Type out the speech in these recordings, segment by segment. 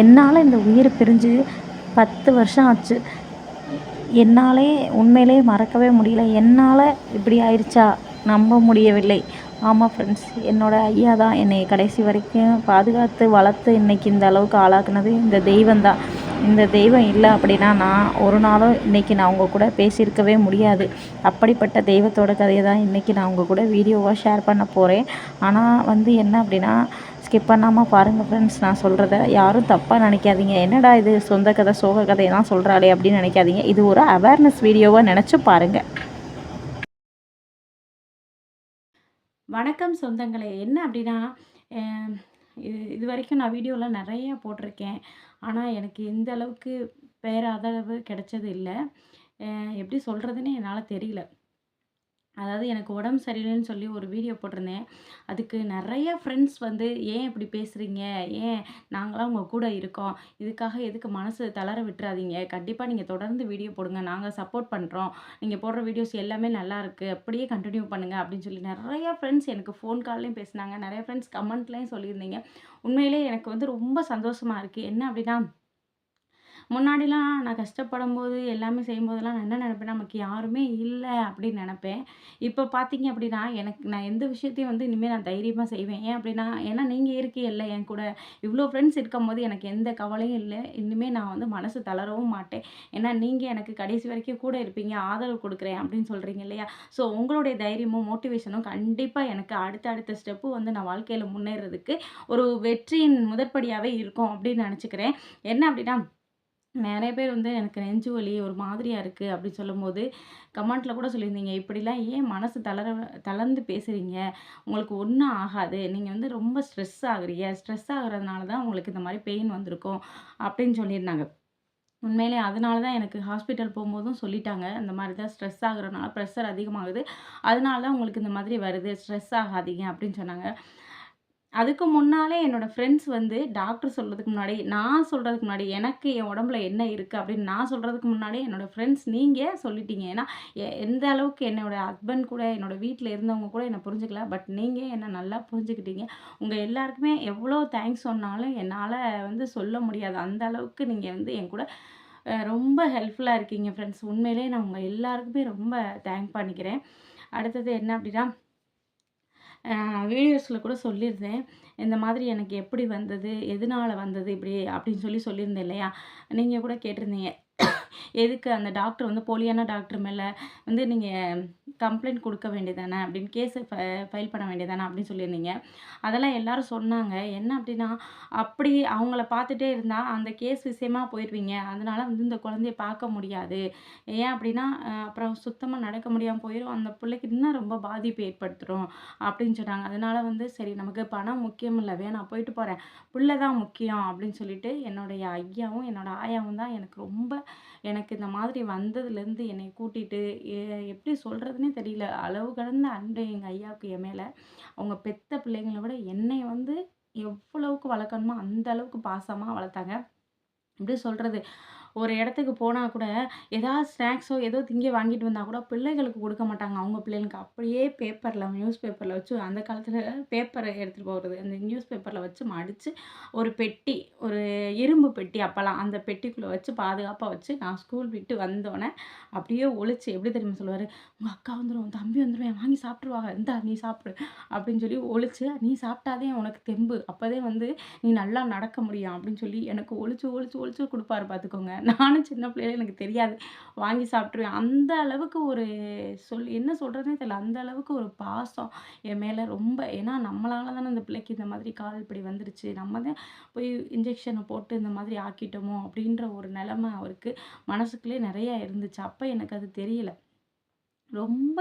என்னால் இந்த உயிர் பிரிஞ்சு பத்து வருஷம் ஆச்சு. என்னாலே உண்மையிலே மறக்கவே முடியல. என்னால் இப்படி ஆயிடுச்சா நம்ப முடியவில்லை. ஆமாம் ஃப்ரெண்ட்ஸ் என்னோடய ஐயா தான் என்னை கடைசி வரைக்கும் பாதுகாத்து வளர்த்து இன்றைக்கி இந்த அளவுக்கு ஆளாக்குனது இந்த தெய்வம் தான். இந்த தெய்வம் இல்லை அப்படின்னா நான் ஒரு நாளும் இன்றைக்கி நான் உங்கள் கூட பேசியிருக்கவே முடியாது. அப்படிப்பட்ட தெய்வத்தோட கதையை தான் இன்றைக்கி நான் உங்கள் கூட வீடியோவாக ஷேர் பண்ண போகிறேன் ஆனால் வந்து என்ன அப்படின்னா ஸ்கிப் பண்ணாமல் பாருங்கள் ஃப்ரெண்ட்ஸ் நான் சொல்கிறத யாரும் தப்பாக நினைக்காதீங்க. என்னடா இது? சொந்த கதை சோக கதையெல்லாம் சொல்கிறாளே அப்படின்னு நினைக்காதீங்க. இது ஒரு அவேர்னஸ் வீடியோவாக நினச்சி பாருங்கள் வணக்கம் சொந்தங்களே. என்ன அப்படின்னா இது இது வரைக்கும் நான் வீடியோவில் நிறைய போட்டிருக்கேன். ஆனால் எனக்கு இந்த அளவுக்கு பேராதளவு கிடைச்சது இல்லை. எப்படி சொல்கிறதுன்னு என்னால் தெரியல. அதாவது எனக்கு உடம்பு சரியில்லைன்னு சொல்லி ஒரு வீடியோ போட்டிருந்தேன். அதுக்கு நிறைய ஃப்ரெண்ட்ஸ் வந்து ஏன் இப்படி பேசுகிறீங்க ஏன் நாங்களாம் உங்கள் கூட இருக்கோம்? இதுக்காக எதுக்கு மனசு தளர விட்டுறாதீங்க? கண்டிப்பாக நீங்கள் தொடர்ந்து வீடியோ போடுங்க. நாங்கள் சப்போர்ட் பண்ணுறோம் நீங்கள் போடுற வீடியோஸ் எல்லாமே நல்லா இருக்குது அப்படியே கண்டினியூ பண்ணுங்கள் அப்படின்னு சொல்லி நிறையா ஃப்ரெண்ட்ஸ் எனக்கு ஃபோன் கால்லையும் பேசினாங்க. நிறைய ஃப்ரெண்ட்ஸ் கமெண்ட்லேயும் சொல்லியிருந்தீங்க. உண்மையிலே எனக்கு வந்து ரொம்ப சந்தோஷமாக இருக்குது என்ன அப்படின்னா முன்னாடிலாம் நான் கஷ்டப்படும் போது எல்லாமே செய்யும்போதெல்லாம் நான் என்ன நினப்பேன் நமக்கு யாருமே இல்லை அப்படின்னு நினப்பேன். இப்போ பார்த்தீங்க அப்படின்னா எனக்கு நான் எந்த விஷயத்தையும் வந்து இனிமேல் நான் தைரியமாக செய்வேன். ஏன் அப்படின்னா ஏன்னா நீங்கள் இருக்கீல்ல என் கூட இவ்வளோ ஃப்ரெண்ட்ஸ் இருக்கும்போது எனக்கு எந்த கவலையும் இல்லை. இனிமேல் நான் வந்து மனசு தளரவும் மாட்டேன். ஏன்னா நீங்கள் எனக்கு கடைசி வரைக்கும் கூட இருப்பீங்க. ஆதரவு கொடுக்குறேன் அப்படின்னு சொல்கிறீங்க இல்லையா? ஸோ உங்களுடைய தைரியமும் மோட்டிவேஷனும் கண்டிப்பாக எனக்கு அடுத்த அடுத்த ஸ்டெப்பு வந்து நான் வாழ்க்கையில் முன்னேறதுக்கு ஒரு வெற்றியின் முதற்படியாகவே இருக்கும் அப்படின்னு நினச்சிக்கிறேன். என்ன அப்படின்னா நிறைய பேர் வந்து எனக்கு நெஞ்சு வலி ஒரு மாதிரியாக இருக்குது அப்படின்னு சொல்லும்போது கமெண்ட்டில் கூட சொல்லியிருந்தீங்க. இப்படிலாம் ஏன் மனசு தளர தளர்ந்து பேசுகிறீங்க உங்களுக்கு ஒன்றும் ஆகாது. நீங்கள் வந்து ரொம்ப ஸ்ட்ரெஸ் ஆகுறீங்க. ஸ்ட்ரெஸ் ஆகுறதுனால தான் உங்களுக்கு இந்த மாதிரி பெயின் வந்திருக்கும் அப்படின்னு சொல்லியிருந்தாங்க. உண்மையிலே அதனால தான் எனக்கு ஹாஸ்பிட்டல் போகும்போதும் சொல்லிட்டாங்க. இந்த மாதிரி தான் ஸ்ட்ரெஸ் ஆகுறதுனால ப்ரெஷர் அதிகமாகுது. அதனால தான் உங்களுக்கு இந்த மாதிரி வருது. ஸ்ட்ரெஸ் ஆகாதீங்க அப்படின்னு சொன்னாங்க. அதுக்கு முன்னாலே என்னோடய ஃப்ரெண்ட்ஸ் வந்து டாக்டர் சொல்கிறதுக்கு முன்னாடி நான் சொல்கிறதுக்கு முன்னாடி எனக்கு என் உடம்புல என்ன இருக்குது அப்படின்னு நான் சொல்கிறதுக்கு முன்னாடி என்னோடய ஃப்ரெண்ட்ஸ் நீங்கள் சொல்லிட்டீங்க. ஏன்னா எ எந்த அளவுக்கு என்னோடய ஹஸ்பண்ட் கூட என்னோடய வீட்டில் இருந்தவங்க கூட என்னை புரிஞ்சுக்கல. பட் நீங்கள் என்னை நல்லா புரிஞ்சுக்கிட்டீங்க. உங்கள் எல்லாருக்குமே எவ்வளோ தேங்க்ஸ் சொன்னாலும் என்னால் வந்து சொல்ல முடியாது. அந்த அளவுக்கு நீங்கள் வந்து என் கூட ரொம்ப ஹெல்ப்ஃபுல்லாக இருக்கீங்க ஃப்ரெண்ட்ஸ் உண்மையிலே நான் உங்கள் எல்லாருக்குமே ரொம்ப தேங்க் பண்ணிக்கிறேன். அடுத்தது என்ன அப்படின்னா வீடியோஸில் கூட சொல்லியிருந்தேன் இந்த மாதிரி எனக்கு எப்படி வந்தது? எதனால வந்தது இப்படி? அப்படின்னு சொல்லி சொல்லியிருந்தேன் இல்லையா? நீங்கள் கூட கேட்டிருந்தீங்க. எதுக்கு அந்த டாக்டர் வந்து போலியான டாக்டர் மேலே வந்து நீங்கள் கம்ப்ளைண்ட் கொடுக்க வேண்டியதானே அப்படின்னு கேஸை ஃபைல் பண்ண வேண்டியதானே அப்படின்னு சொல்லியிருந்தீங்க. அதெல்லாம் எல்லாரும் சொன்னாங்க. என்ன அப்படின்னா அப்படி அவங்கள பார்த்துட்டே இருந்தால் அந்த கேஸ் விஷயமா போயிடுவீங்க அதனால் வந்து இந்த குழந்தைய பார்க்க முடியாது. ஏன் அப்படின்னா அப்புறம் சுத்தமாக நடக்க முடியாமல் போயிடும் அந்த பிள்ளைக்கு இன்னும் ரொம்ப பாதிப்பு ஏற்படுத்துகிறோம் அப்படின்னு சொன்னாங்க. அதனால வந்து சரி நமக்கு பணம் முக்கியம் இல்லை. வேணாம் போயிட்டு போகிறேன் பிள்ளை தான் முக்கியம் அப்படின்னு சொல்லிட்டு என்னுடைய ஐயாவும் என்னோட ஆயாவும் தான் எனக்கு ரொம்ப எனக்கு இந்த மாதிரி வந்ததுலேருந்து என்னை கூட்டிட்டு எப்படி சொல்கிறதுனே தெரியல. அளவு கடந்த அன்பு எங்கள் ஐயாவுக்கு என் மேலே. அவங்க பெத்த பிள்ளைங்களை விட என்னை வந்து எவ்வளவுக்கு வளர்க்கணுமோ அந்த அளவுக்கு பாசமாக வளர்த்தாங்க. எப்படி சொல்கிறது ஒரு இடத்துக்கு போனால் கூட ஏதாவது ஸ்நாக்ஸோ ஏதோ திங்க வாங்கிட்டு வந்தால் கூட பிள்ளைகளுக்கு கொடுக்க மாட்டாங்க. அவங்க பிள்ளைங்களுக்கு அப்படியே பேப்பரில் நியூஸ் பேப்பரில் வச்சு அந்த காலத்தில் பேப்பரை எடுத்துகிட்டு போகிறது அந்த நியூஸ் பேப்பரில் வச்சு மடித்து ஒரு பெட்டி ஒரு இரும்பு பெட்டி அப்போல்லாம் அந்த பெட்டிக்குள்ளே வச்சு பாதுகாப்பாக வச்சு நான் ஸ்கூல் விட்டு வந்தோடனே அப்படியே ஒழிச்சு எப்படி தெரியுமா சொல்லுவார்? உங்கள் அக்கா வந்துடும் தம்பி வந்துடுவேன் வாங்கி சாப்பிட்ருவாங்க இந்தா நீ சாப்பிடு அப்படின்னு சொல்லி ஒழிச்சு நீ சாப்பிட்டாதே உனக்கு தெம்பு. அப்போதே வந்து நீ நல்லா நடக்க முடியும் அப்படின்னு சொல்லி எனக்கு ஒழிச்சு ஒழிச்சு ஒழிச்சு கொடுப்பாரு பார்த்துக்கோங்க. நானும் சின்ன பிள்ளையில எனக்கு தெரியாது. வாங்கி சாப்பிட்ருவேன் அந்த அளவுக்கு ஒரு சொல் என்ன சொல்கிறதுனே தெரியல. அந்த அளவுக்கு ஒரு பாசம் என் மேலே ரொம்ப ஏன்னா நம்மளால தானே அந்த பிள்ளைக்கு இந்த மாதிரி கால் இப்படி வந்துருச்சு. நம்ம தான் போய் இன்ஜெக்ஷனை போட்டு இந்த மாதிரி ஆக்கிட்டோமோ அப்படின்ற ஒரு நிலமை அவருக்கு மனசுக்குள்ளே நிறையா இருந்துச்சு. அப்போ எனக்கு அது தெரியல. ரொம்ப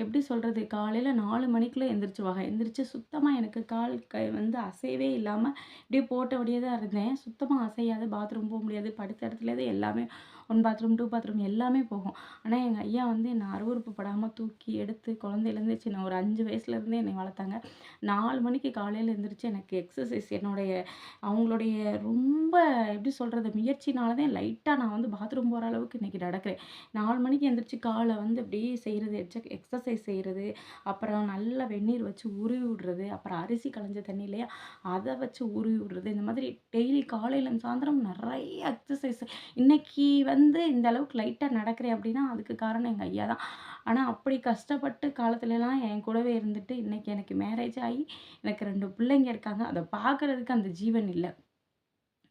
எப்படி சொல்கிறது காலையில் நாலு மணிக்குள்ளே எந்திரிச்சிருவாங்க எந்திரிச்சு சுத்தமாக எனக்கு கால் கை வந்து அசையவே இல்லாமல் இப்படியே போட்டபடியே தான் இருந்தேன். சுத்தமாக அசையாது பாத்ரூம் போக முடியாது. படுத்த இடத்துல தான் எல்லாமே ஒன் பாத்ரூம் டூ பாத்ரூம் எல்லாமே போகும். ஆனால் எங்கள் ஐயா வந்து என்னை அருவருப்பு படாமல் தூக்கி எடுத்து குழந்தையிலேருந்து சின்ன ஒரு அஞ்சு வயசுலேருந்தே என்னை வளர்த்தாங்க. நாலு மணிக்கு காலையில் எழுந்திரிச்சு எனக்கு எக்ஸசைஸ் என்னுடைய அவங்களுடைய ரொம்ப எப்படி சொல்கிறது முயற்சினால தான் லைட்டாக நான் வந்து பாத்ரூம் போகிற அளவுக்கு இன்றைக்கி நடக்கிறேன். நாலு மணிக்கு எழுந்திரிச்சு காலை வந்து அப்படியே செய்கிறது எக்ஸ எக்ஸசைஸ் செய்கிறது அப்புறம் நல்லா வெந்நீர் வச்சு உருவி விடுறது அப்புறம் அரிசி களைஞ்ச தண்ணி இல்லையா அதை வச்சு உருவி விடுறது. இந்த மாதிரி டெய்லி காலையில் சாயந்தரம் நிறைய எக்ஸசைஸ் இன்றைக்கி வந்து இந்த அளவுக்கு லைட்டாக நடக்கிறேன் அப்படின்னா அதுக்கு காரணம் எங்கள் ஐயா தான். ஆனால் அப்படி கஷ்டப்பட்டு காலத்துலலாம் என் கூடவே இருந்துட்டு இன்றைக்கி எனக்கு மேரேஜ் ஆகி எனக்கு ரெண்டு பிள்ளைங்க இருக்காங்க. அதை பார்க்குறதுக்கு அந்த ஜீவன் இல்லை.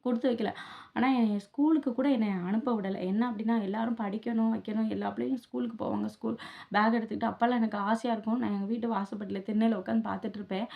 கொடுத்து வைக்கல. ஆனால் என்னை ஸ்கூலுக்கு கூட என்னை அனுப்ப விடலை. என்ன அப்படின்னா எல்லாரும் படிக்கணும் வைக்கணும் எல்லா பிள்ளைங்களும் ஸ்கூலுக்கு போவாங்க. ஸ்கூல் பேக் எடுத்துக்கிட்டு அப்போல்லாம் எனக்கு ஆசையாக இருக்கும். நான் எங்கள் வீட்டு வாசப்பட்டில் திண்ணையில் உட்காந்து பார்த்துட்ருப்பேன்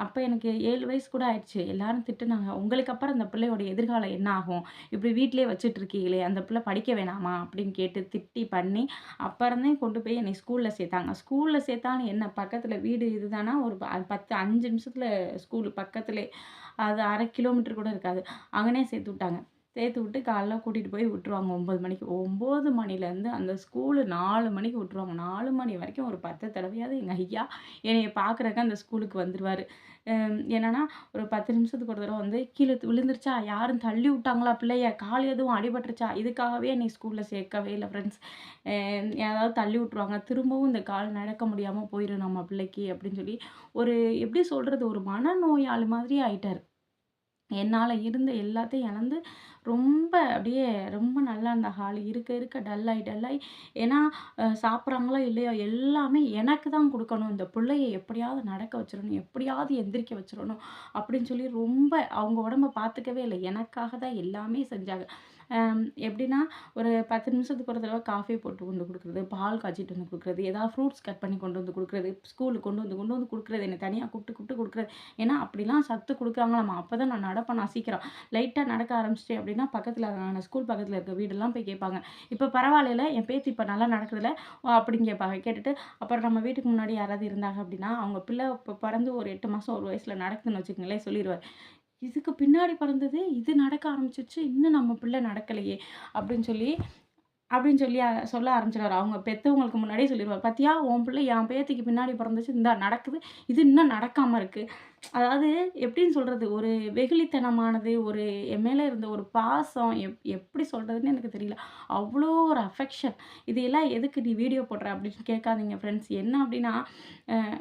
அப்போ எனக்கு ஏழு வயசு கூட ஆயிடுச்சு. எல்லாரும் திட்டுனாங்க உங்களுக்கு அப்புறம் அந்த பிள்ளையோட எதிர்காலம் என்ன ஆகும்? இப்படி வீட்டிலே வச்சுட்டு இருக்கீங்களே அந்த பிள்ளை படிக்க வேணாமா? அப்படின்னு கேட்டு திட்டி பண்ணி அப்புறம்தான் கொண்டு போய் என்னை ஸ்கூலில் சேர்த்தாங்க. ஸ்கூலில் சேர்த்தாலும் என்ன பக்கத்தில் வீடு இதுதானா? ஒரு ப- பத்து அஞ்சு நிமிஷத்தில் ஸ்கூல் பக்கத்துலே. அது அரை கிலோமீட்டர் கூட இருக்காது. அங்கனே சேர்த்து விட்டாங்க. சேர்த்து விட்டு காலைல கூட்டிகிட்டு போய் விட்டுருவாங்க ஒம்பது மணிக்கு. ஒம்பது மணிலேருந்து அந்த ஸ்கூலு நாலு மணிக்கு விட்டுருவாங்க. நாலு மணி வரைக்கும் ஒரு பத்து தடவையாவது எங்கள் ஐயா என்னையை பார்க்குறக்கு அந்த ஸ்கூலுக்கு வந்துடுவார் என்னன்னா ஒரு பத்து நிமிஷத்துக்கு ஒரு தடவை வந்து கீழே விழுந்துருச்சா? யாரும் தள்ளி விட்டாங்களா பிள்ளைய? கால் எதுவும் அடிபட்டுருச்சா? இதுக்காகவே என்னை ஸ்கூலில் சேர்க்கவே இல்லை ஃப்ரெண்ட்ஸ் ஏதாவது தள்ளி விட்ருவாங்க திரும்பவும் இந்த கால் நடக்க முடியாமல் போயிடும் நம்ம பிள்ளைக்கு அப்படின்னு சொல்லி ஒரு எப்படி சொல்கிறது ஒரு மனநோயாளி மாதிரி ஆயிட்டார். என்னால் இருந்த எல்லாத்தையும் இழந்து ரொம்ப அப்படியே ரொம்ப நல்லா இருந்த ஹால். இருக்க இருக்க டல்லாகி டல்லாகி ஏன்னா சாப்பிட்றாங்களோ இல்லையோ எல்லாமே எனக்கு தான் கொடுக்கணும். இந்த பிள்ளைய எப்படியாவது நடக்க வச்சிடணும் எப்படியாவது எந்திரிக்க வச்சிடணும் அப்படின்னு சொல்லி ரொம்ப அவங்க உடம்ப பார்த்துக்கவே இல்லை. எனக்காக தான் எல்லாமே செஞ்சாங்க. எப்படின்னா ஒரு பத்து நிமிஷத்துக்கு ஒரு தடவை காஃபி போட்டு கொண்டு கொடுக்குறது பால் காய்ச்சிட்டு வந்து கொடுக்குறது ஏதாவது ஃப்ரூட்ஸ் கட் பண்ணி கொண்டு வந்து கொடுக்குறது ஸ்கூலுக்கு கொண்டு வந்து கொண்டு வந்து கொடுக்குறது என்னை தனியாக கூப்பிட்டு கூப்பிட்டு கொடுக்குறது. ஏன்னா அப்படிலாம் சத்து கொடுக்குறாங்களாம்மா அப்போ தான் நான் நடப்பேன் நான் சீக்கிரம். லைட்டாக நடக்க ஆரம்பிச்சிட்டேன் அப்படின்னா பக்கத்தில் நான் ஸ்கூல் பக்கத்தில் இருக்க வீடெல்லாம் போய் கேட்பாங்க. இப்போ பரவாயில்ல என் பேத்தி இப்போ நல்லா நடக்கிறதுல ஓ, அப்படின்னு கேட்பாங்க. கேட்டுட்டு அப்புறம் நம்ம வீட்டுக்கு முன்னாடி யாராவது இருந்தாங்க அப்படின்னா அவங்க பிள்ளை இப்போ பிறந்து ஒரு எட்டு மாதம் ஒரு வயசில் நடக்குதுன்னு வச்சுக்கோங்களேன் சொல்லிடுவார் இதுக்கு பின்னாடி பிறந்தது இது நடக்க ஆரம்பிச்சிச்சு இன்னும் நம்ம பிள்ளை நடக்கலையே அப்படின்னு சொல்லி அப்படின்னு சொல்லி சொல்ல ஆரம்பிச்சிடுவார் அவங்க பெற்றவங்களுக்கு முன்னாடியே சொல்லிடுவார் பார்த்தியா உன் பிள்ளை என் பேத்துக்கு பின்னாடி பிறந்துச்சு. இந்தா நடக்குது. இது இன்னும் நடக்காமல் இருக்குது அதாவது எப்படின்னு சொல்கிறது ஒரு வெகுளித்தனமானது ஒரு என் மேலே இருந்த ஒரு பாசம் எப் எப்படி சொல்கிறதுன்னு எனக்கு தெரியல. அவ்வளோ ஒரு அஃபெக்ஷன் இதையெல்லாம் எதுக்கு நீ வீடியோ போடுற? அப்படின்னு கேட்காதீங்க ஃப்ரெண்ட்ஸ் என்ன அப்படின்னா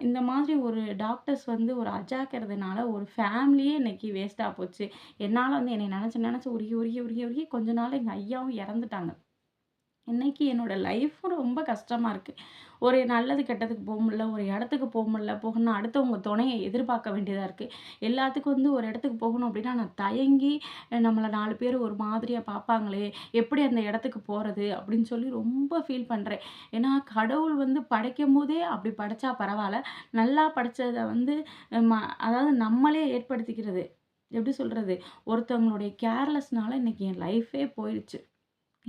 இந்த மாதிரி ஒரு டாக்டர்ஸ் வந்து ஒரு அஜாக்கிறதுனால ஒரு ஃபேமிலியே இன்னைக்கு வேஸ்ட்டாக போச்சு. என்னால் வந்து என்னை நினச்சி நினச்சி உருகி உருகி உருகி உருகி கொஞ்ச நாள் எங்கள் ஐயாவும் இறந்துட்டாங்க. இன்றைக்கி என்னோட லைஃப்பும் ரொம்ப கஷ்டமாக இருக்குது ஒரு நல்லது கெட்டதுக்கு போக முடில ஒரு இடத்துக்கு போக முடில போகணும் அடுத்தவங்க துணையை எதிர்பார்க்க வேண்டியதாக இருக்குது எல்லாத்துக்கும் வந்து ஒரு இடத்துக்கு போகணும் அப்படின்னா நான் தயங்கி நம்மளை நாலு பேர் ஒரு மாதிரியாக பார்ப்பாங்களே எப்படி அந்த இடத்துக்கு போகிறது அப்படின்னு சொல்லி ரொம்ப ஃபீல் பண்ணுறேன் ஏன்னா கடவுள் வந்து படைக்கும் போதே அப்படி படைச்சா பரவாயில்ல. நல்லா படைச்சதை வந்து ம அதாவது நம்மளே ஏற்படுத்திக்கிறது. எப்படி சொல்கிறது ஒருத்தவங்களுடைய கேர்லெஸ்னால இன்றைக்கி என் லைஃபே போயிடுச்சு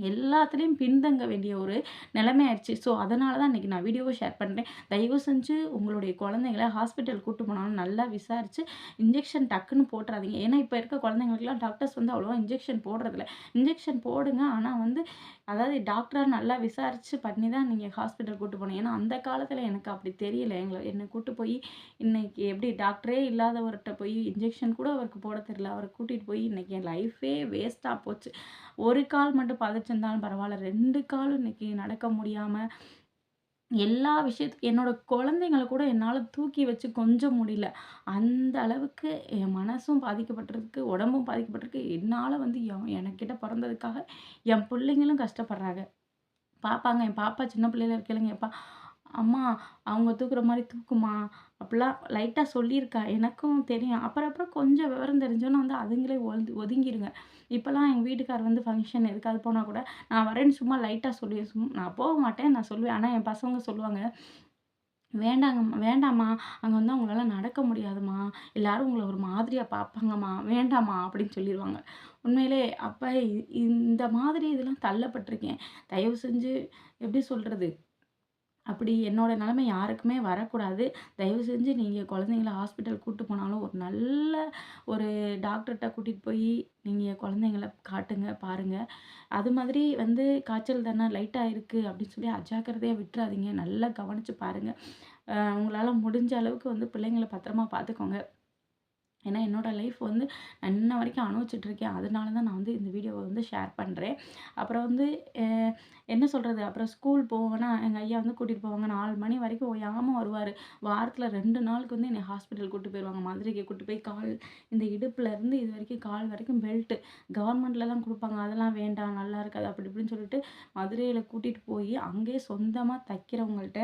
எல்லாத்துலேயும் பின்தங்க வேண்டிய ஒரு நிலைமை ஆயிடுச்சு ஸோ அதனால தான் இன்றைக்கி நான் வீடியோவை ஷேர் பண்ணுறேன் தயவு செஞ்சு உங்களுடைய குழந்தைங்கள ஹாஸ்பிட்டல் கூட்டு போனாலும் நல்லா விசாரித்து இன்ஜெக்ஷன் டக்குன்னு போட்டுறாதீங்க. ஏன்னா இப்போ இருக்க குழந்தைங்களுக்குலாம் டாக்டர்ஸ் வந்து அவ்வளோவா இன்ஜெக்ஷன் போடுறதில்ல. இன்ஜெக்ஷன் போடுங்க. ஆனால் வந்து அதாவது டாக்டராக நல்லா விசாரித்து பண்ணி தான் நீங்கள் ஹாஸ்பிட்டல் கூட்டு போனோம் ஏன்னா அந்த காலத்தில் எனக்கு அப்படி தெரியல. எங்களை என்னை கூட்டு போய் இன்னைக்கு எப்படி டாக்டரே இல்லாதவர்கிட்ட போய் இன்ஜெக்ஷன் கூட அவருக்கு போட தெரியல. அவரை கூட்டிகிட்டு போய் இன்றைக்கி என் லைஃபே வேஸ்ட்டாக போச்சு. ஒரு கால் மட்டும் இருந்தாலும் பரவாயில்ல. ரெண்டு காலும் இன்னைக்கு நடக்க முடியாமல் எல்லா விஷயத்துக்கும் என்னோட குழந்தைங்கள கூட என்னால் தூக்கி வச்சு கொஞ்சம் முடியல. அந்த அளவுக்கு என் மனசும் பாதிக்கப்பட்டிருக்கு உடம்பும் பாதிக்கப்பட்டிருக்கு. என்னால் வந்து என் எனக்கிட்ட பிறந்ததுக்காக என் பிள்ளைங்களும் கஷ்டப்படுறாங்க. பார்ப்பாங்க என் பாப்பா சின்ன பிள்ளையில இருக்கையிலங்க எப்பா அம்மா அவங்க தூக்குற மாதிரி தூக்குமா? அப்படிலாம் லைட்டாக சொல்லியிருக்கா. எனக்கும் தெரியும். அப்புறம் அப்புறம் கொஞ்சம் விவரம் தெரிஞ்சோன்னா வந்து அதுங்களே ஒது ஒதுங்கிடுங்க இப்போல்லாம் எங்கள் வீட்டுக்கார் வந்து ஃபங்க்ஷன் எதுக்காவது போனால் கூட நான் வரேன்னு சும்மா லைட்டாக சொல்லி சும் நான் போக மாட்டேன் நான் சொல்லுவேன். ஆனால் என் பசங்க சொல்லுவாங்க வேண்டாங்கம்மா வேண்டாம்மா. அங்கே வந்து அவங்களால நடக்க முடியாதும்மா எல்லாரும் உங்களை ஒரு மாதிரியாக பார்ப்பாங்கம்மா. வேண்டாம்மா. அப்படின்னு சொல்லிடுவாங்க உண்மையிலே அப்போ இந்த மாதிரி இதெல்லாம் தள்ளப்பட்டிருக்கேன். தயவு செஞ்சு எப்படி சொல்கிறது அப்படி என்னோடய நிலைமை யாருக்குமே வரக்கூடாது. தயவு செஞ்சு நீங்கள் குழந்தைங்கள ஹாஸ்பிட்டல் கூப்பிட்டு போனாலும் ஒரு நல்ல ஒரு டாக்டர்கிட்ட கூட்டிகிட்டு போய் நீங்கள் குழந்தைங்கள காட்டுங்க பாருங்கள் அது மாதிரி வந்து காய்ச்சல் தானே லைட்டாக இருக்குது அப்படின்னு சொல்லி அஜாக்கிரதையாக விட்டுறாதீங்க. நல்லா கவனித்து பாருங்கள் உங்களால் முடிஞ்ச அளவுக்கு வந்து பிள்ளைங்கள பத்திரமா பார்த்துக்கோங்க ஏன்னா என்னோடய லைஃப் வந்து நான் இன்ன வரைக்கும் அனுபவிச்சிட்ருக்கேன் அதனால தான் நான் வந்து இந்த வீடியோவை வந்து ஷேர் பண்ணுறேன் அப்புறம் வந்து என்ன சொல்கிறது அப்புறம் ஸ்கூல் போவேன்னா எங்கள் ஐயா வந்து கூட்டிகிட்டு போவாங்க. நாலு மணி வரைக்கும் ஓயாமல் வருவார். வாரத்தில் ரெண்டு நாளுக்கு வந்து என்னை ஹாஸ்பிட்டல் கூப்பிட்டு போயிடுவாங்க மதுரைக்கு கூப்பிட்டு போய் கால் இந்த இடுப்புலேருந்து இது வரைக்கும் கால் வரைக்கும் பெல்ட்டு கவர்மெண்ட்லலாம் கொடுப்பாங்க. அதெல்லாம் வேண்டாம் நல்லா இருக்காது அப்படி இப்படின்னு சொல்லிட்டு மதுரையில் கூட்டிகிட்டு போய் அங்கேயே சொந்தமாக தைக்கிறவங்கள்ட்ட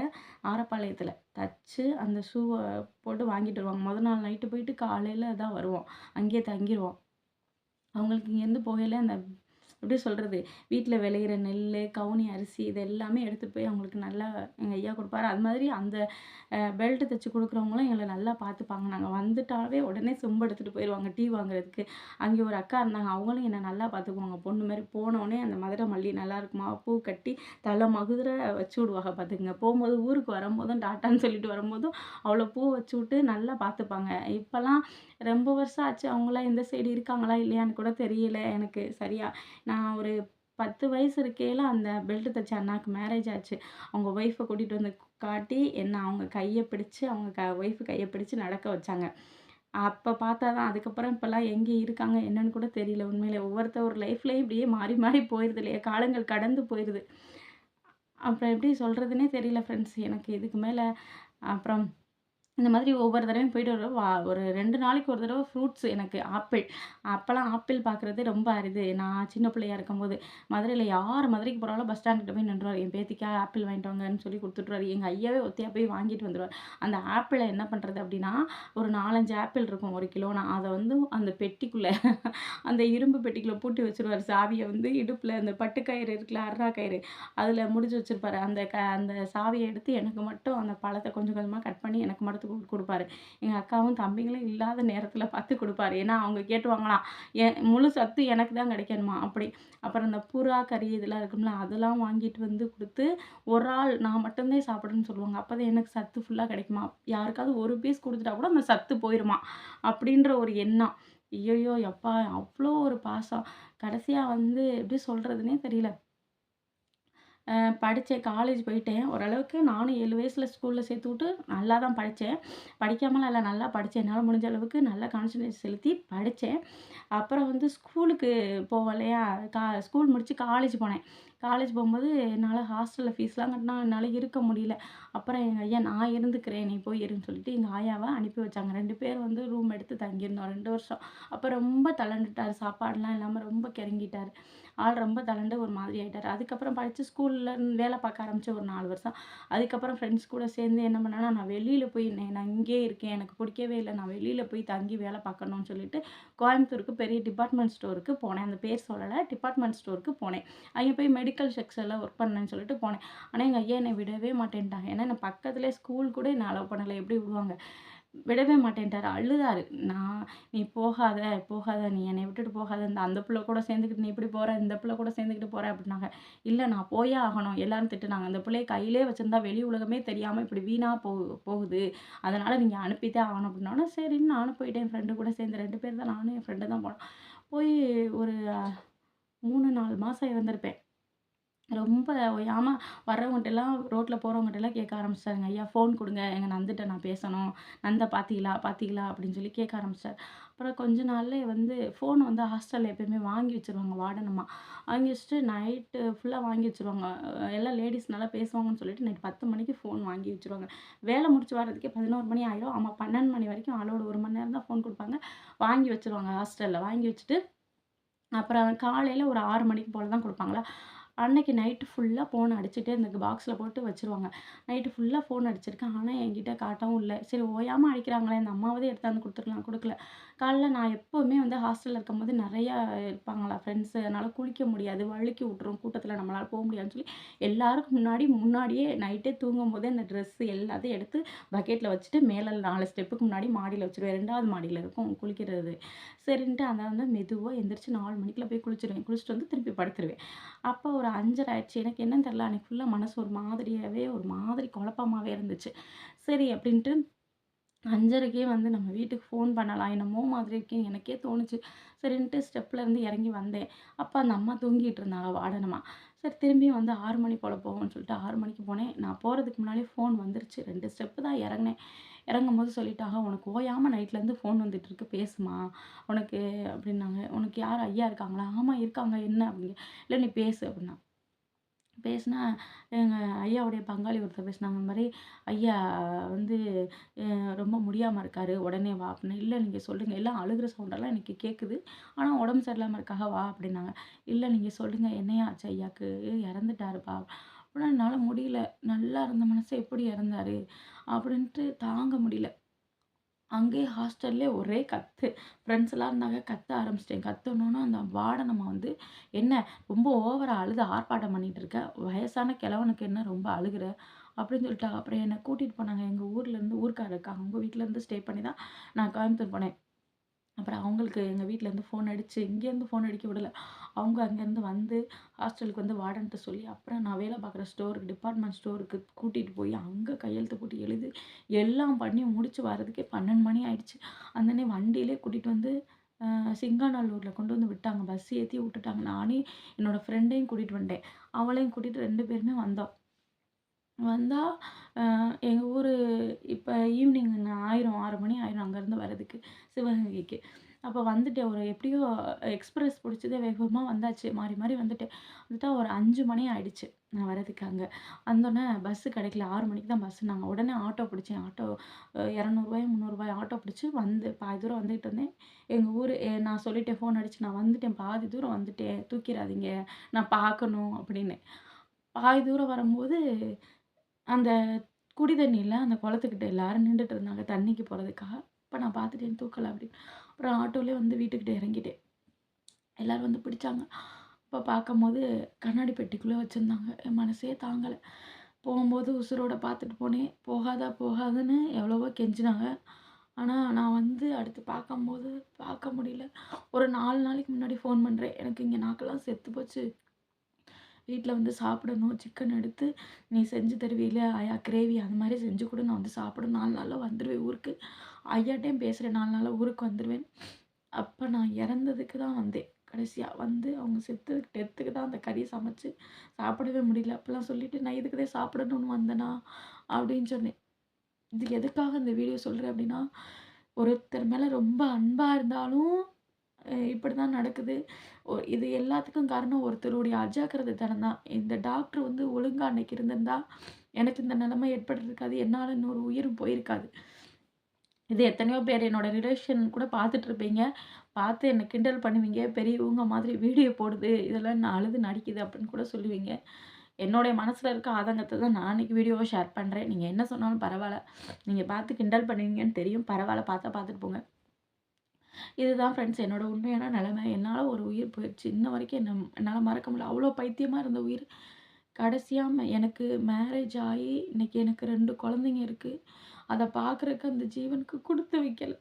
ஆரப்பாளையத்தில் தச்சு அந்த ஷூவை போட்டு வாங்கிட்டு வருவாங்க. மொதல் நாள் நைட்டு போயிட்டு காலையில் தான் வருவோம். அங்கேயே தங்கிடுவோம் அவங்களுக்கு இங்கேருந்து போகையில் அந்த எப்படி சொல்கிறது வீட்டில் விளையிற நெல் கவுனி அரிசி இது எல்லாமே எடுத்துகிட்டு போய் அவங்களுக்கு நல்லா எங்கள் ஐயா கொடுப்பாரு. அது மாதிரி அந்த பெல்ட் தைச்சி கொடுக்குறவங்களும் எங்களை நல்லா பார்த்துப்பாங்க. நாங்கள் வந்துட்டாவே உடனே சொம்பு எடுத்துகிட்டு போயிடுவாங்க டீ வாங்குறதுக்கு. அங்கே ஒரு அக்கா இருந்தாங்க. அவங்களும் என்னை நல்லா பார்த்துக்குவாங்க. பொண்ணு மாதிரி போனோடனே அந்த மதுரை மல்லி நல்லா இருக்குமா? பூ கட்டி தலை மகுதிரை வச்சு விடுவாங்க பார்த்துக்குங்க. போகும்போது ஊருக்கு வரும்போதும் டாட்டான்னு சொல்லிட்டு வரும்போதும் அவ்வளோ பூ வச்சு விட்டு நல்லா பார்த்துப்பாங்க. இப்போல்லாம் ரொம்ப வருஷம் ஆச்சு அவங்களாம் எந்த சைடு இருக்காங்களா இல்லையான்னு கூட தெரியல எனக்கு சரியாக நான் ஒரு பத்து வயசு இருக்கையில் அந்த பெல்ட் தைச்ச அண்ணாவுக்கு மேரேஜ் ஆச்சு. அவங்க ஒய்ஃபை கூட்டிகிட்டு வந்து காட்டி என்னை அவங்க கையை பிடிச்சி அவங்க க ஒய்ஃபு கையை பிடிச்சி நடக்க வச்சாங்க. அப்போ பார்த்தா தான் அதுக்கப்புறம் இப்போல்லாம் எங்கே இருக்காங்க என்னன்னு கூட தெரியல. உண்மையிலே ஒவ்வொருத்தர் ஒரு லைஃப்லேயும் இப்படியே மாறி மாறி போயிடுது இல்லையா? காலங்கள் கடந்து போயிடுது அப்புறம் எப்படி சொல்கிறதுனே தெரியல ஃப்ரெண்ட்ஸ் எனக்கு இதுக்கு மேலே அப்புறம் இந்த மாதிரி ஒவ்வொரு தடவையும் போயிட்டு ஒரு வா ஒரு ரெண்டு நாளைக்கு ஒரு தடவை ஃப்ரூட்ஸ் எனக்கு ஆப்பிள் அப்போல்லாம் ஆப்பிள் பார்க்குறது ரொம்ப அரிது. நான் சின்ன பிள்ளையா இருக்கும்போது மதுரையில் யார் மதுரைக்கு போகிறாலும் பஸ் ஸ்டாண்ட்கிட்ட போய் நின்றுவார். என் பேத்திக்கா ஆப்பிள் வாங்கிட்டு வாங்கன்னு சொல்லி கொடுத்துட்ருவாரு எங்கள் ஐயாவே ஒத்தியாக போய் வாங்கிட்டு வந்துடுவார் அந்த ஆப்பிளை என்ன பண்ணுறது அப்படின்னா ஒரு நாலஞ்சு ஆப்பிள் இருக்கும் ஒரு கிலோ. நான் அதை வந்து அந்த பெட்டிக்குள்ளே அந்த இரும்பு பெட்டிக்குள்ளே பூட்டி வச்சுருவார். சாவியை வந்து இடுப்பில் அந்த பட்டுக்கயிறு இருக்குல்ல அர்ரா கயிறு அதில் முடிச்சு வச்சுருப்பார். அந்த க அந்த சாவியை எடுத்து எனக்கு மட்டும் அந்த பழத்தை கொஞ்சம் கொஞ்சமாக கட் பண்ணி எனக்கு மட்டும் கொடுப்பாரு. எங்கள் அக்காவும் தம்பிங்களும் இல்லாத நேரத்தில் பார்த்து கொடுப்பாரு. ஏன்னா அவங்க கேட்டுவாங்களாம் என் முழு சத்து எனக்கு தான் கிடைக்கணுமா? அப்படி. அப்புறம் இந்த புறா கறி இதெல்லாம் இருக்கும்ல அதெல்லாம் வாங்கிட்டு வந்து கொடுத்து ஒரு ஆள் நான் மட்டும்தான் சாப்பிடுன்னு சொல்லுவாங்க. அப்போ தான் எனக்கு சத்து ஃபுல்லாக கிடைக்குமா? யாருக்காவது ஒரு பீஸ் கொடுத்துட்டா கூட அந்த சத்து போயிடுமா அப்படின்ற ஒரு எண்ணம். ஐயோ எப்பா அவ்வளோ ஒரு பாசம். கடைசியாக வந்து எப்படி சொல்கிறதுனே தெரியல. படித்தேன் காலேஜ் போயிட்டேன். ஓரளவுக்கு நானும் ஏழு வயசில் ஸ்கூலில் சேர்த்து விட்டு நல்லா தான் படித்தேன் படிக்காமலாம் இல்லை நல்லா படித்தேன் என்னால் முடிஞ்ச அளவுக்கு நல்லா கான்சன்ட்ரேட் செலுத்தி படித்தேன் அப்புறம் வந்து ஸ்கூலுக்கு போவோம் இல்லையா கா ஸ்கூல் முடித்து காலேஜ் போனேன். காலேஜ் போகும்போது என்னால் ஹாஸ்டலில் ஃபீஸ்லாம் கட்டினா என்னால் இருக்க முடியல. அப்புறம் எங்கள் ஐயா நான் இருந்துக்கிறேன் நீ போய் இருன்னு சொல்லிட்டு எங்கள் ஆயாவை அனுப்பி வச்சாங்க. ரெண்டு பேர் வந்து ரூம் எடுத்து தங்கியிருந்தோம் ரெண்டு வருஷம். அப்போ ரொம்ப தளண்டுட்டார் சாப்பாடுலாம் இல்லாமல் ரொம்ப கிறங்கிட்டார் ஆள் ரொம்ப தளண்டு ஒரு மாதிரி ஆகிட்டார் அதுக்கப்புறம் படித்து ஸ்கூலில் வேலை பார்க்க ஆரம்பித்து ஒரு நாலு வருஷம். அதுக்கப்புறம் ஃப்ரெண்ட்ஸ் கூட சேர்ந்து என்ன பண்ணேன்னா நான் வெளியில் போய் நான் இங்கே இருக்கேன் எனக்கு பிடிக்கவே இல்லை நான் வெளியில் போய் தங்கி வேலை பார்க்கணும்னு சொல்லிட்டு கோயம்புத்தூருக்கு பெரிய டிபார்ட்மெண்ட் ஸ்டோருக்கு போனேன். அந்த பேர் சொல்லலை டிபார்ட்மெண்ட் ஸ்டோருக்கு போனேன். அங்கே போய் மெடிக்கல் செக்ஷனில் ஒர்க் பண்ணேன்னு சொல்லிட்டு போனேன். ஆனால் எங்கள் ஐயா என்னை விடவே மாட்டேன்ட்டாங்க. ஏன்னா நான் பக்கத்துலேயே ஸ்கூல் கூட என்னை அலோவ் பண்ணலை. எப்படி விடுவாங்க? விடவே மாட்டேன்ட்டார். அழுதாரு. நான் நீ போகாத போகாத நீ என்னை விட்டுட்டு போகாத. இந்த அந்த பிள்ளை கூட சேர்ந்துக்கிட்டு நீ இப்படி போகிற இந்த பிள்ளை கூட சேர்ந்துக்கிட்டு போகிற அப்படின்னாங்க. இல்லை நான் போயே ஆகணும். எல்லாரும் திட்டுனாங்க. அந்த பிள்ளையை கையிலே வச்சுருந்தா வெளி உலகமே தெரியாமல் இப்படி வீணாக போ போகுது. அதனால் நீங்கள் அனுப்பித்தே ஆகணும் அப்படின்னா சரின்னு நானும் போயிட்டேன். என் ஃப்ரெண்டு கூட சேர்ந்து ரெண்டு பேர் தான். நானும் என் ஃப்ரெண்டு தான் போனோம். போய் ஒரு மூணு நாலு மாதம் இருந்திருப்பேன். ரொம்ப ஓயாமல் வர்றவங்ககிட்டலாம் ரோட்டில் போகிறவங்ககிட்டலாம் கேட்க ஆரம்பிச்சிட்டாருங்க. ஐயா ஃபோன் கொடுங்க. எங்கள் நந்துட்ட நான் பேசணும். நந்த பார்த்தீங்களா பார்த்தீங்களா அப்படின்னு சொல்லி கேட்க ஆரம்பிச்சிட்டார். அப்புறம் கொஞ்ச நாள்லே வந்து ஃபோன் வந்து ஹாஸ்டலில் எப்பயுமே வாங்கி வச்சுருவாங்க வார்டனமாக வாங்கி வச்சுட்டு நைட்டு ஃபுல்லாக வாங்கி வச்சுருவாங்க. எல்லாம் லேடிஸ் நல்லா பேசுவாங்கன்னு சொல்லிட்டு நைட் பத்து மணிக்கு ஃபோன் வாங்கி வச்சுருவாங்க. வேலை முடிச்சு வர்றதுக்கே பதினோரு மணி ஆயிடும் ஆமாம் பன்னெண்டு மணி வரைக்கும் ஆளோட ஒரு மணி நேரம் தான் ஃபோன் கொடுப்பாங்க. வாங்கி வச்சுருவாங்க ஹாஸ்டலில் வாங்கி வச்சுட்டு அப்புறம் காலையில் ஒரு ஆறு மணிக்கு போல் தான் கொடுப்பாங்களா? அன்னைக்கு நைட்டு ஃபுல்லாக ஃபோன் அடிச்சுட்டே இந்த பாக்ஸில் போட்டு வச்சுருவாங்க. நைட்டு ஃபுல்லாக ஃபோன் அடிச்சிருக்கேன். ஆனால் என்கிட்ட காட்டவும் இல்லை. சரி ஓயாமல் அடிக்கிறாங்களே இந்த அம்மாவதே எடுத்தாந்து கொடுத்துருக்கலாம் கொடுக்கல. காலைல நான் எப்போவுமே வந்து ஹாஸ்டலில் இருக்கும்போது நிறையா இருப்பாங்களா ஃப்ரெண்ட்ஸு அதனால் குளிக்க முடியாது வழுக்கி விட்ரும் கூட்டத்தில் நம்மளால் போக முடியாதுன்னு சொல்லி எல்லாருக்கும் முன்னாடி முன்னாடியே நைட்டே தூங்கும் போதே அந்த ட்ரெஸ்ஸு எல்லாத்தையும் எடுத்து பக்கெட்டில் வச்சுட்டு மேலே நாலு ஸ்டெப்புக்கு முன்னாடி மாடியில் வச்சுருவேன். ரெண்டாவது மாடியில் இருக்கும் குளிக்கிறது. சரின்ட்டு அதை வந்து மெதுவாக எந்திரிச்சு நாலு மணிக்குள்ள போய் குளிச்சிடுவேன் குளிச்சுட்டு வந்து திருப்பி படுத்துருவேன். அப்போ ஒரு அஞ்சரை ஆயிடுச்சு. எனக்கு என்னன்னு தெரில அன்றைக்கி ஃபுல்லாக மனசு ஒரு மாதிரியாகவே ஒரு மாதிரி குழப்பமாகவே இருந்துச்சு. சரி அப்படின்ட்டு அஞ்சரைக்கே வந்து நம்ம வீட்டுக்கு ஃபோன் பண்ணலாம். என்னமோ மாதிரி இருக்கேன். எனக்கே தோணுச்சு. சரின்ட்டு ஸ்டெப்லேருந்து இறங்கி வந்தேன். அப்போ அந்த அம்மா தூங்கிட்டு இருந்தாங்க வாடனமாக சரி திரும்பியும் வந்து ஆறு மணி போல் போவோம்னு சொல்லிட்டு ஆறு மணிக்கு போனேன். நான் போகிறதுக்கு முன்னாடி ஃபோன் வந்துருச்சு. ரெண்டு ஸ்டெப்பு தான் இறங்கினேன். இறங்கும்போது சொல்லிட்டாங்க உனக்கு ஓயாமல் நைட்லேருந்து ஃபோன் வந்துட்டுருக்கு பேசுமா. உனக்கு அப்படின்னாங்க. உனக்கு யார் ஐயா இருக்காங்களா? ஆமாம் இருக்காங்க. என்ன? அப்படிங்க. இல்லை நீ பேசு அப்படின்னா. பேசினா எங்கள் ஐயாவுடைய பங்காளி ஒருத்தர் பேசினாங்க. இந்த மாதிரி ஐயா வந்து ரொம்ப முடியாமல் இருக்கார். உடனே வா அப்படின்னா இல்லை நீங்கள் சொல்லுங்கள் எல்லாம் அழுகிற சவுண்டெல்லாம் எனக்கு கேட்குது ஆனால் உடம்பு சரியில்லாமல் இருக்காக வா அப்படின்னாங்க. இல்லை நீங்கள் சொல்லுங்கள் என்னையா ஆச்சு ஐயாக்கு? இறந்துட்டாருப்பா. அப்படின்னா என்னால் முடியல. நல்லா இருந்த மனசு எப்படி இறந்தாரு? அப்படின்ட்டு தாங்க முடியல. அங்கேயே ஹாஸ்டல்லே ஒரே கத்து. ஃப்ரெண்ட்ஸ் எல்லாம் இருந்தாங்க கத்த ஆரம்பிச்சிட்டேன். கத்தணுன்னு அந்த வார்டனம்மா வந்து என்ன ரொம்ப ஓவராக அழுது ஆர்ப்பாட்டம் பண்ணிகிட்டு இருக்க? வயசான கிழவனுக்கு என்ன ரொம்ப அழுகுற? அப்படின்னு சொல்லிட்டாங்க. அப்புறம் என்னை கூட்டிகிட்டு போனாங்க. எங்கள் ஊர்லேருந்து ஊருக்காரர் அவங்க வீட்டிலேருந்து ஸ்டே பண்ணி தான் நான் கோயம்புத்தூர் போனேன். அப்புறம் அவங்களுக்கு எங்கள் வீட்டிலேருந்து ஃபோன் அடித்து இங்கேருந்து ஃபோன் அடிக்க விடலை. அவங்க அங்கேருந்து வந்து ஹாஸ்டலுக்கு வந்து வார்டன்ட்ட சொல்லி அப்புறம் நான் வேலை பார்க்குற ஸ்டோருக்கு டிபார்ட்மெண்ட் ஸ்டோருக்கு கூட்டிகிட்டு போய் அங்கே கையெழுத்து போட்டு எழுதி எல்லாம் பண்ணி முடிச்சு வர்றதுக்கே பன்னெண்டு மணி ஆயிடுச்சு. அந்தனே வண்டியிலே கூட்டிகிட்டு வந்து சிங்காநல்லூரில் கொண்டு வந்து விட்டாங்க. பஸ் ஏற்றி விட்டுட்டாங்க. நானே என்னோடய ஃப்ரெண்டையும் கூட்டிகிட்டு வந்துட்டேன். அவளையும் கூட்டிகிட்டு ரெண்டு பேருமே வந்தோம். வந்தால் எங்கள் ஊர் இப்போ ஈவினிங் ஆயிரும் ஆறு மணி ஆயிரும் அங்கேருந்து வர்றதுக்கு சிவகங்கைக்கு. அப்போ வந்துட்டேன். ஒரு எப்படியோ எக்ஸ்பிரஸ் பிடிச்சதே வேகமாக வந்தாச்சு. மாறி மாறி வந்துட்டேன். வந்துட்டா ஒரு அஞ்சு மணி ஆயிடுச்சு நான் வரதுக்கு அங்கே. வந்தோடனே பஸ்ஸு கிடைக்கல. ஆறு மணிக்கு தான் பஸ்ஸு நாங்கள் உடனே ஆட்டோ பிடிச்சேன் ஆட்டோ இரநூறுவாய் முந்நூறுபாய் ஆட்டோ பிடிச்சி வந்து பாதி தூரம் வந்துகிட்டு இருந்தேன். எங்கள் ஊர் நான் சொல்லிட்டேன் ஃபோன் அடிச்சு நான் வந்துட்டேன். பாதி தூரம் வந்துட்டேன். தூக்கிடாதீங்க. நான் பார்க்கணும் அப்படின்னு. பாதி தூரம் வரும்போது அந்த குடி தண்ணியில் அந்த குளத்துக்கிட்ட எல்லாரும் நின்றுட்டு இருந்தாங்க. தண்ணிக்கு போகிறதுக்காக இப்போ நான் பார்த்துட்டேன் தூக்கலை அப்படின்னு அப்புறம் ஆட்டோலேயே வந்து வீட்டுக்கிட்ட இறங்கிட்டேன். எல்லோரும் வந்து பிடிச்சாங்க. அப்போ பார்க்கும்போது கண்ணாடி பெட்டிக்குள்ளே வச்சுருந்தாங்க. என் மனசே தாங்கலை. போகும்போது உசுரோட பார்த்துட்டு போனேன். போகாதா போகாதுன்னு எவ்வளவோ கெஞ்சினாங்க. ஆனால் நான் வந்து அடுத்து பார்க்கும்போது பார்க்க முடியல. ஒரு நாலு நாளைக்கு முன்னாடி ஃபோன் பண்ணுறேன் எனக்கு இங்கே நாக்கெல்லாம் செத்து போச்சு. வீட்டில் வந்து சாப்பிடணும் சிக்கன் எடுத்து நீ செஞ்சு தருவியில் ஐயா கிரேவி அந்த மாதிரி செஞ்சு கூட நான் வந்து சாப்பிடும். நாலு நாளில் வந்துடுவேன் ஊருக்கு. ஐயாட்டையும் பேசுகிறேன் நாலு நாளில் ஊருக்கு வந்துடுவேன் அப்போ நான் இறந்ததுக்கு தான் வந்தேன். கடைசியாக வந்து அவங்க செத்துக்கு டெத்துக்கு தான் அந்த கறியை சமைச்சு சாப்பிடவே முடியல. அப்போல்லாம் சொல்லிவிட்டு நான் இதுக்கு தான் சாப்பிடணும்னு வந்தேனா? அப்படின்னு சொன்னேன். இது எதுக்காக இந்த வீடியோ சொல்கிறேன் அப்படின்னா ஒருத்தர் மேலே ரொம்ப அன்பாக இருந்தாலும் இப்படி தான் நடக்குது. இது எல்லாத்துக்கும் காரணம் ஒருத்தருடைய அஜாக்கிரதை தனம் தான். இந்த டாக்டர் வந்து ஒழுங்காக அன்னைக்கு இருந்திருந்தா எனக்கு இந்த நிலைமை ஏற்பட்டிருக்காது. என்னால் இன்னொரு உயிரும் போயிருக்காது. இது எத்தனையோ பேர் என்னோடய ரிலேஷன் கூட பார்த்துட்ருப்பீங்க பார்த்து என்னை கிண்டல் பண்ணுவீங்க. பெரியவங்க மாதிரி வீடியோ போடுது. இதெல்லாம் நான் அழுது நடிக்குது அப்படின்னு கூட சொல்லுவீங்க. என்னுடைய மனசில் இருக்க ஆதங்கத்தை தான் நான் அன்றைக்கி வீடியோவை ஷேர் பண்ணுறேன் நீங்கள் என்ன சொன்னாலும் பரவாயில்ல. நீங்கள் பார்த்து கிண்டல் பண்ணுவீங்கன்னு தெரியும். பரவாயில்ல. பார்த்தா பார்த்துட்டு போங்க. இதுதான் ஃப்ரெண்ட்ஸ் என்னோடய உண்மையான நிலைமை. என்னால் ஒரு உயிர் போயிடுச்சு. இன்ன வரைக்கும் என்ன என்னால் மறக்க முடியல. அவ்வளோ பைத்தியமாக இருந்த உயிர். கடைசியாக எனக்கு மேரேஜ் ஆகி இன்றைக்கி எனக்கு ரெண்டு குழந்தைங்க இருக்குது அதை பார்க்குறக்கு அந்த ஜீவனுக்கு கொடுத்து வைக்கல.